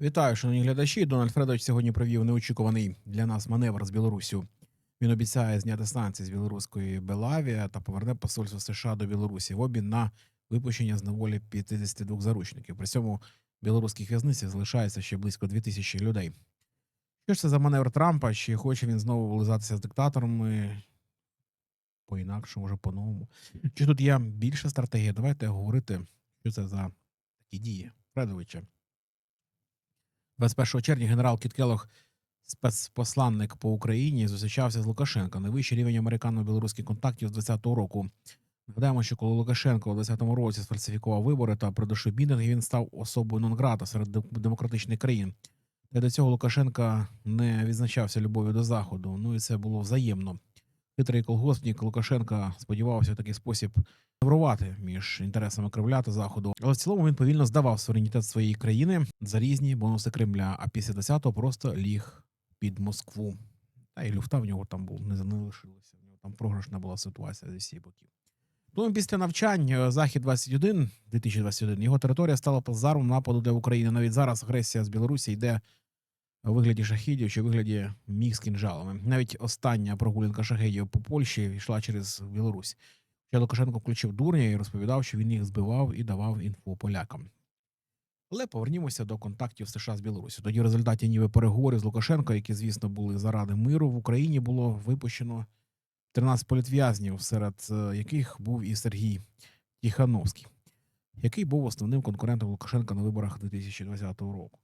Вітаю, шановні глядачі. Дональд Фредович сьогодні провів неочікуваний для нас маневр з Білоруссю. Він обіцяє зняти санкції з білоруської Белавія та поверне посольство США до Білорусі в обмін на випущення з неволі 52 заручників. При цьому в білоруських в'язницях залишається ще близько 2000 людей. Що ж це за маневр Трампа? Чи хоче він знову вилизатися з диктаторами? По-інакше, може, по-новому. Чи тут є більша стратегія? Давайте говорити, що це за такі дії. Фредовича. 21 червня генерал Кіт Келлог, спецпосланник по Україні, зустрічався з Лукашенко. Найвищий рівень американо-білоруських контактів з 2020 року. Нагадаємо, що коли Лукашенко у 2020 році сфальсифікував вибори та придушив мітинги, він став особою нон-грата серед демократичних країн. Та до цього Лукашенка не відзначався любов'ю до заходу. Ну і це було взаємно. Хитрий колгоспник Лукашенка сподівався в такий спосіб маневрувати між інтересами Кремля та Заходу. Але в цілому він повільно здавав суверенітет своєї країни за різні бонуси Кремля. А після 10-го просто ліг під Москву. Та й люфта в нього там був не, не лишилося. В нього там програшна була ситуація зі всіх боків. Тому після навчань е, Захід 21 2021 його територія стала плацдармом нападу для України. Навіть зараз агресія з Білорусі йде вигляді шахідів чи вигляді міг з кінжалами. Навіть остання прогулянка шахедів по Польщі йшла через Білорусь. Ще Лукашенко включив дурня і розповідав, що він їх збивав і давав інфу полякам. Але повернімося до контактів США з Білорусі. Тоді в результаті ніби переговорів з Лукашенко, які, звісно, були заради миру, в Україні було випущено 13 політв'язнів, серед е, яких був і Сергій Тіхановський, який був основним конкурентом Лукашенка на виборах 2020 року.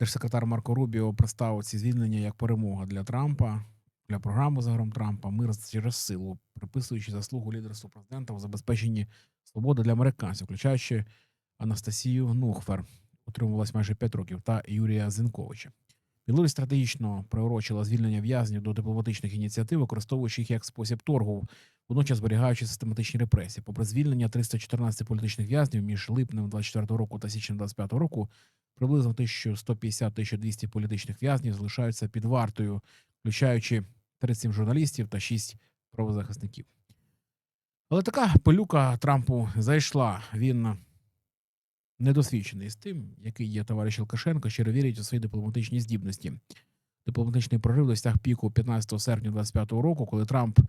Держсекретар Марко Рубіо представив ці звільнення як перемога для Трампа, для програми загаром Трампа, мир через силу, приписуючи заслугу лідерству президента у забезпеченні свободи для американців, включаючи Анастасію Нухфер, утримувалась майже 5 років, та Юрія Зінковича. Білорусь стратегічно приурочила звільнення в'язнів до дипломатичних ініціатив, використовуючи їх як спосіб торгу, водночас зберігаючи систематичні репресії. Попри звільнення 314 політичних в'язнів між липнем 24 року та січнем 25 року, приблизно 1150-1200 політичних в'язнів залишаються під вартою, включаючи 37 журналістів та 6 правозахисників. Але така пилюка Трампу зайшла. Він недосвідчений з тим, який є товариш Лукашенко, щиро вірить у свої дипломатичні здібності. Дипломатичний прорив досяг піку 15 серпня 25 року, коли Трамп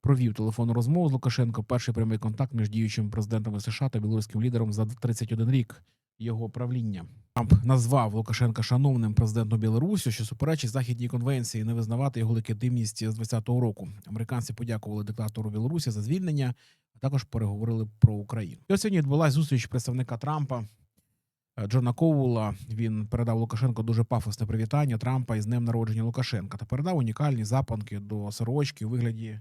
провів телефонну розмову з Лукашенко. Перший прямий контакт між діючим президентом США та білоруським лідером за 31 рік його правління. Трамп назвав Лукашенка шановним президентом Білорусі, що суперечить західній конвенції не визнавати його легітимність з 20-го року. Американці подякували диктатору Білорусі за звільнення, а також переговорили про Україну. І от сьогодні відбулася зустріч представника Трампа е, Джона Коула. Він передав Лукашенко дуже пафосне привітання Трампа із днем народження Лукашенка та передав унікальні запанки до сорочки у вигляді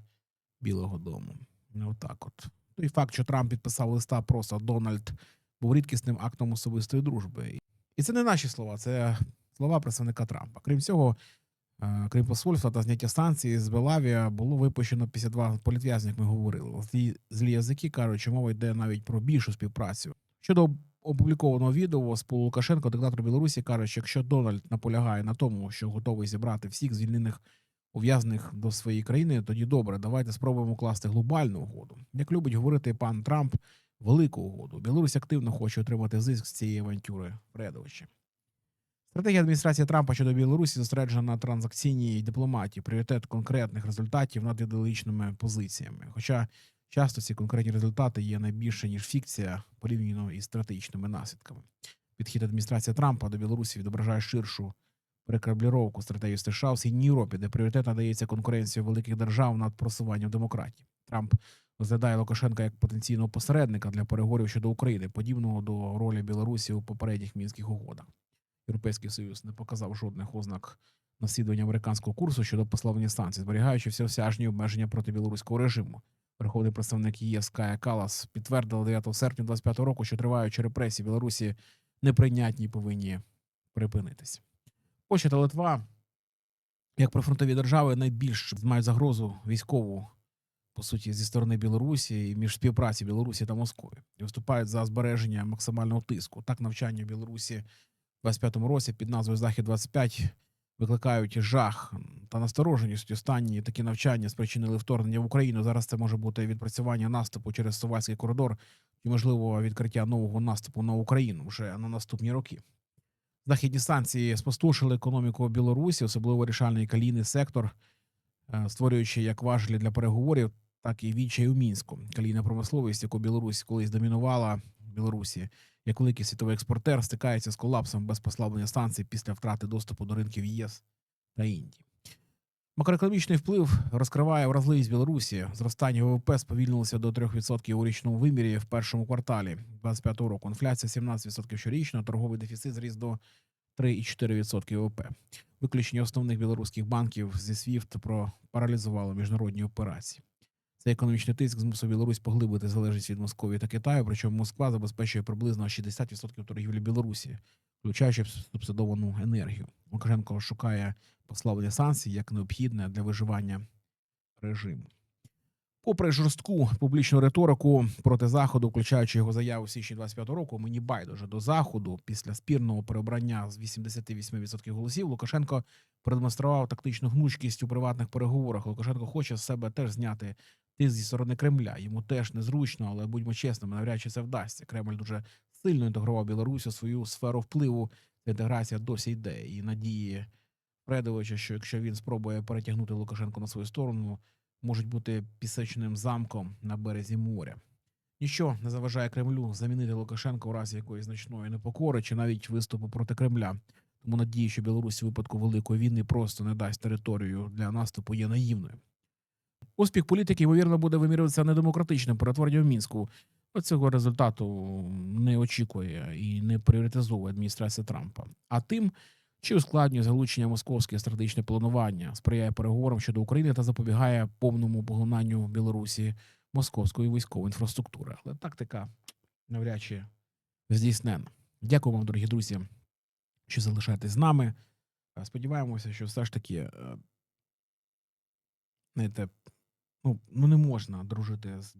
Білого Дому. Ну, Отак, от той факт, що Трамп підписав листа просто Дональд був рідкісним актом особистої дружби. І це не наші слова, це слова представника Трампа. Крім цього, е, крім посольства та зняття санкцій з Белавія було випущено 52 політв'язнів, як ми говорили. Злі, злі язики кажуть, що мова йде навіть про більшу співпрацю. Щодо опублікованого відео з Лукашенко, диктатор Білорусі каже, що якщо Дональд наполягає на тому, що готовий зібрати всіх звільнених ув'язаних до своєї країни, тоді добре, давайте спробуємо укласти глобальну угоду. Як любить говорити пан Трамп, велику угоду. Білорусь активно хоче отримати зиск з цієї авантюри Фредовича. Стратегія адміністрації Трампа щодо Білорусі зосереджена на транзакційній дипломатії, пріоритет конкретних результатів над ідеологічними позиціями. Хоча часто ці конкретні результати є найбільше ніж фікція порівняно із стратегічними наслідками. Підхід адміністрації Трампа до Білорусі відображає ширшу перекабліровку стратегії США в Східній Європі, де пріоритет надається конкуренції великих держав над просуванням демократії. Трамп розглядає Лукашенка як потенційного посередника для переговорів щодо України, подібного до ролі Білорусі у попередніх мінських угодах. Європейський союз не показав жодних ознак наслідування американського курсу щодо послаблення санкцій, зберігаючи всеосяжні обмеження проти білоруського режиму. Верховний представник ЄС Кая Калас підтвердила 9 серпня 25 року, що триваючі репресії Білорусі неприйнятні повинні припинитися. Польща та Литва, як прифронтові держави, найбільш мають загрозу військову по суті, зі сторони Білорусі і між співпраці Білорусі та Москви і виступають за збереження максимального тиску. Так, навчання в Білорусі в 25-му році під назвою Захід 25 викликають жах та настороженість. Останні такі навчання спричинили вторгнення в Україну. Зараз це може бути відпрацювання наступу через Сувальський коридор і, можливо, відкриття нового наступу на Україну вже на наступні роки. Західні санкції спустошили економіку Білорусі, особливо вирішальний калійний сектор, е, створюючи як важелі для переговорів, так і відчай у мінську. Калійна промисловість, яку Білорусь колись домінувала Білорусі, як великий світовий експортер, стикається з колапсом без послаблення санкцій після втрати доступу до ринків ЄС та Індії. Макроекономічний вплив розкриває вразливість Білорусі. Зростання ВВП сповільнилося до 3% у річному вимірі в першому кварталі 2025 року. Інфляція 17% щорічно, торговий дефіцит зріс до 3,4% ВВП. Виключення основних білоруських банків зі SWIFT про паралізувало міжнародні операції. Цей економічний тиск змусив Білорусь поглибити залежність від Московії та Китаю, причому Москва забезпечує приблизно 60% торгівлі Білорусі, включаючи субсидовану енергію. Лукашенко шукає послаблення санкцій як необхідне для виживання режиму. Попри жорстку публічну риторику проти заходу, включаючи його заяву в січні 25 року, мені байдуже до заходу після спірного переобрання з 88% голосів Лукашенко продемонстрував тактичну гнучкість у приватних переговорах. Лукашенко хоче з себе теж зняти тиск зі сторони Кремля. Йому теж незручно, але будьмо чесними, навряд чи це вдасться. Кремль дуже сильно інтегрував Білорусь у свою сферу впливу. Інтеграція досі йде і надії Предовича, що якщо він спробує перетягнути Лукашенко на свою сторону, можуть бути пісочним замком на березі моря. Ніщо не заважає Кремлю замінити Лукашенка у разі якоїсь значної непокори чи навіть виступу проти Кремля. Тому надія, що Білорусь у випадку великої війни просто не дасть територію для наступу, є наївною. Успіх політики, ймовірно, буде вимірюватися недемократичним перетворенням в мінську. Цього результату не очікує і не пріоритизує адміністрація Трампа. А тим, чи ускладнює залучення московське стратегічне планування, сприяє переговорам щодо України та запобігає повному поглинанню Білорусі московської військової інфраструктури. Але тактика навряд чи здійснена. Дякую вам, дорогі друзі, що залишаєтесь з нами. Е, Сподіваємося, що все ж таки, е, знаєте, ну, ну не можна дружити з,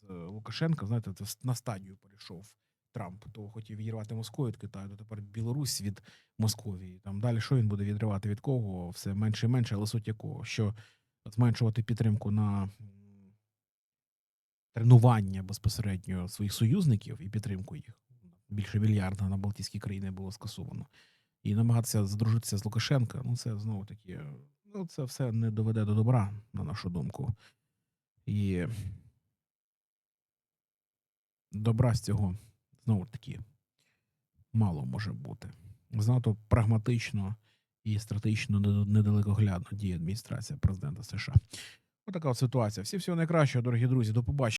з Лукашенком. Знаєте, це на стадію перейшов. Трамп то хотів відірвати Москву від Китаю, то тепер Білорусь від Московії. Там далі що він буде відривати від кого? Все менше і менше, але суть якого, що зменшувати підтримку на тренування безпосередньо своїх союзників і підтримку їх. Більше мільярда на Балтійські країни було скасовано. І намагатися задружитися з Лукашенка, ну це знову таки, ну це все не доведе до добра, на нашу думку. І добра з цього знову таки мало може бути. Знато прагматично і стратегічно недалекоглядно діє адміністрація президента США. Отака от ситуація. Всі всього найкращого, дорогі друзі. До побачення.